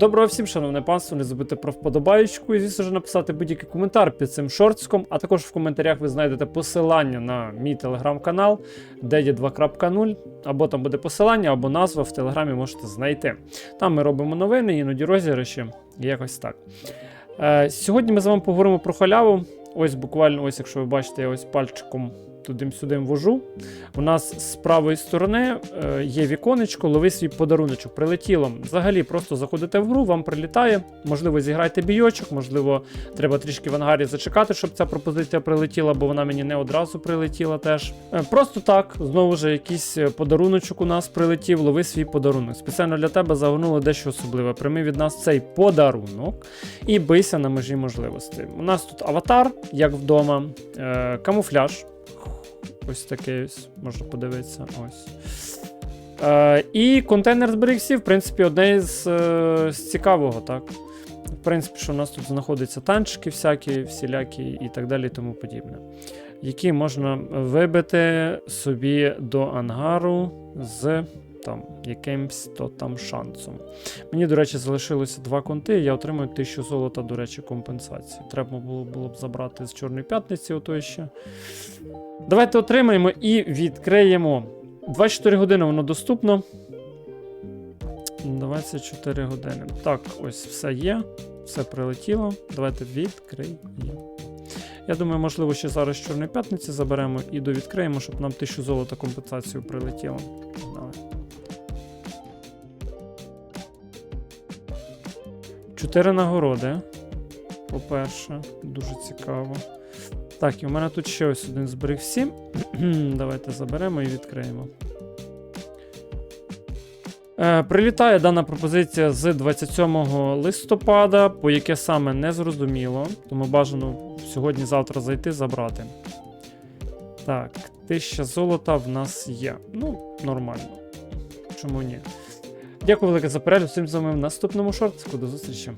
Доброго всім, шановне панство, не забудьте про вподобаючку і, звісно ж, написати будь-який коментар під цим шортском. А також в коментарях ви знайдете посилання на мій телеграм-канал, де є 2.0, або там буде посилання, або назва в телеграмі можете знайти. Там ми робимо новини, іноді розіграші, якось так. Е, сьогодні ми з вами поговоримо про халяву. Ось буквально, ось, якщо ви бачите, я ось пальчиком туди-сюди ввожу. У нас з правої сторони е, є віконечко, лови свій подаруночок. Прилетіло. Взагалі, просто заходите в гру, вам прилітає. Можливо, зіграйте бійочок, можливо, треба трішки в ангарі зачекати, щоб ця пропозиція прилетіла, бо вона мені не одразу прилетіла теж. Е, Просто так, знову ж якийсь е, подаруночок у нас прилетів, лови свій подарунок. Спеціально для тебе загорнули дещо особливе. Прийми від нас цей подарунок і бийся на межі можливостей. У нас тут аватар, як вдома, камуфляж. Ось такий ось, можна подивитися. Ось. Е, і контейнер зберігся, в принципі, одне з, е, з цікавого, так. В принципі, що у нас тут знаходяться танчики всякі, всілякі і так далі, і тому подібне. Які можна вибити собі до ангару з там, якимсь то там шансом. Мені, до речі, залишилося два конти, я отримую 1000 золота, до речі, компенсації. Треба було, було б забрати з Чорної п'ятниці, ото ще. Давайте отримаємо і відкриємо. 24 години воно доступно. 24 години. Так, ось все є. Все прилетіло. Давайте відкриємо. Я думаю, можливо, ще зараз з Чорної п'ятниці заберемо і довідкриємо, щоб нам 1000 золота компенсацію прилетіло. Погнали. Чотири нагороди. По-перше, дуже цікаво. Так, і у мене тут ще ось один зберіг всім. Давайте заберемо і відкриємо. Е, прилітає дана пропозиція з 27 листопада, по яке саме не зрозуміло, тому бажано сьогодні-завтра зайти забрати. Так, 1000 золота в нас є. Ну, нормально. Чому ні? Дякую велике за перегляд. Всім з вами в наступному шортику. До зустрічі.